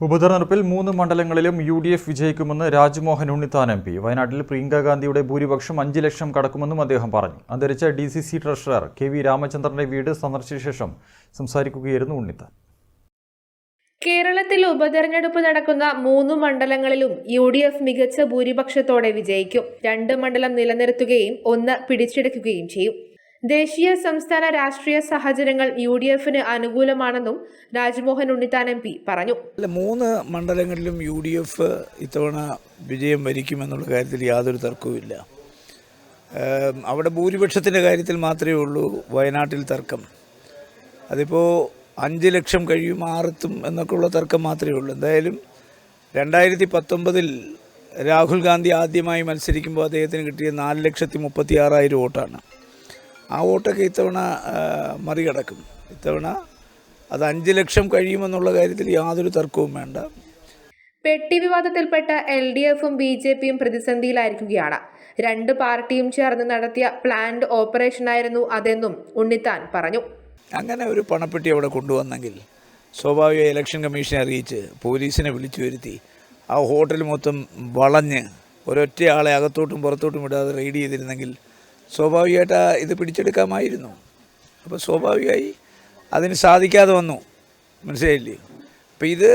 ഉപതെരഞ്ഞെടുപ്പിൽ മൂന്ന് മണ്ഡലങ്ങളിലും യു ഡി എഫ് വിജയിക്കുമെന്ന് രാജ്മോഹൻ ഉണ്ണിത്താൻ എം പി. വയനാട്ടിൽ പ്രിയങ്ക ഗാന്ധിയുടെ ഭൂരിപക്ഷം അഞ്ച് ലക്ഷം കടക്കുമെന്നും അദ്ദേഹം പറഞ്ഞു. അന്തരിച്ച D C C treasurer K V രാമചന്ദ്രന്റെ വീട് സന്ദർശിച്ച ശേഷം സംസാരിക്കുകയായിരുന്നു ഉണ്ണിത്താൻ. കേരളത്തിൽ ഉപതെരഞ്ഞെടുപ്പ് നടക്കുന്ന മൂന്ന് മണ്ഡലങ്ങളിലും യു ഡി എഫ് മികച്ച ഭൂരിപക്ഷത്തോടെ വിജയിക്കും. രണ്ട് മണ്ഡലം നിലനിർത്തുകയും ഒന്ന് പിടിച്ചെടുക്കുകയും ചെയ്യും. ദേശീയ സംസ്ഥാന രാഷ്ട്രീയ സാഹചര്യങ്ങൾ യു ഡി എഫിന് അനുകൂലമാണെന്നും രാജ്മോഹൻ ഉണ്ണിത്താൻ എം പി പറഞ്ഞു. മൂന്ന് മണ്ഡലങ്ങളിലും യു ഡി എഫ് ഇത്തവണ വിജയം വരിക്കുമെന്നുള്ള കാര്യത്തിൽ യാതൊരു തർക്കവുമില്ല അവിടെ ഭൂരിപക്ഷത്തിന്റെ കാര്യത്തിൽ മാത്രമേ ഉള്ളൂ വയനാട്ടിൽ തർക്കം. അതിപ്പോൾ അഞ്ച് ലക്ഷം കഴിയും ആറെത്തും എന്നൊക്കെയുള്ള തർക്കം മാത്രമേ ഉള്ളൂ. എന്തായാലും രണ്ടായിരത്തി പത്തൊമ്പതിൽ രാഹുൽ ഗാന്ധി ആദ്യമായി മത്സരിക്കുമ്പോൾ അദ്ദേഹത്തിന് കിട്ടിയ നാല് ലക്ഷത്തി മുപ്പത്തി ആറായിരം വോട്ടാണ്. ആ വോട്ടൊക്കെ ഇത്തവണ മറികടക്കും. ഇത്തവണ അത് അഞ്ച് ലക്ഷം കഴിയുമെന്നുള്ള കാര്യത്തിൽ യാതൊരു തർക്കവും വേണ്ട. പെട്ടി വിവാദത്തിൽപ്പെട്ട എൽ ഡി എഫും ബി ജെ പിയും പ്രതിസന്ധിയിലായിരിക്കുകയാണ്. രണ്ട് പാർട്ടിയും ചേർന്ന് നടത്തിയ പ്ലാൻഡ് ഓപ്പറേഷനായിരുന്നു അതെന്നും ഉണ്ണിത്താൻ പറഞ്ഞു. അങ്ങനെ ഒരു പണപ്പെട്ടി അവിടെ കൊണ്ടുവന്നെങ്കിൽ സ്വാഭാവിക ഇലക്ഷൻ കമ്മീഷനെ അറിയിച്ച് പോലീസിനെ വിളിച്ചു വരുത്തി ആ ഹോട്ടൽ മൊത്തം വളഞ്ഞ് ഒരൊറ്റ ആളെ അകത്തോട്ടും പുറത്തോട്ടും വിടാതെ റെയ്ഡ് ചെയ്തിരുന്നെങ്കിൽ സ്വാഭാവികമായിട്ട് ഇത് പിടിച്ചെടുക്കാമായിരുന്നു. അപ്പോൾ സ്വാഭാവികമായി അതിന് സാധിക്കാതെ വന്നു. മനസ്സിലായില്ലേ? അപ്പോൾ ഇത്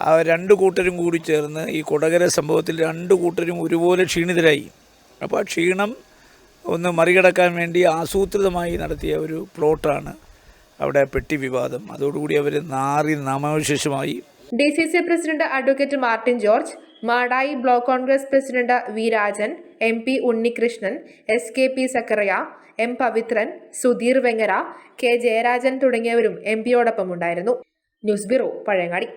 ആ രണ്ട് കൂട്ടരും കൂടി ചേർന്ന് ഈ കൊടകര സംഭവത്തിൽ രണ്ട് കൂട്ടരും ഒരുപോലെ ക്ഷീണിതരായി. അപ്പോൾ ആ ക്ഷീണം ഒന്ന് മറികടക്കാൻ വേണ്ടി ആസൂത്രിതമായി നടത്തിയ ഒരു പ്ലോട്ടാണ് അവിടെ പെട്ടി വിവാദം. അതോടുകൂടി അവർ നാറി നാമാവശേഷമായി. D C C president advocate Martin George Madayi block Congress president V Rajan M P Unnikrishnan S K P Sakkariya M Pavithran Sudheer Vengara K Jayarajan തുടങ്ങിയവരും എം പിയോടൊപ്പം ഉണ്ടായിരുന്നു ന്യൂസ് ബ്യൂറോ പഴയങ്ങാടി.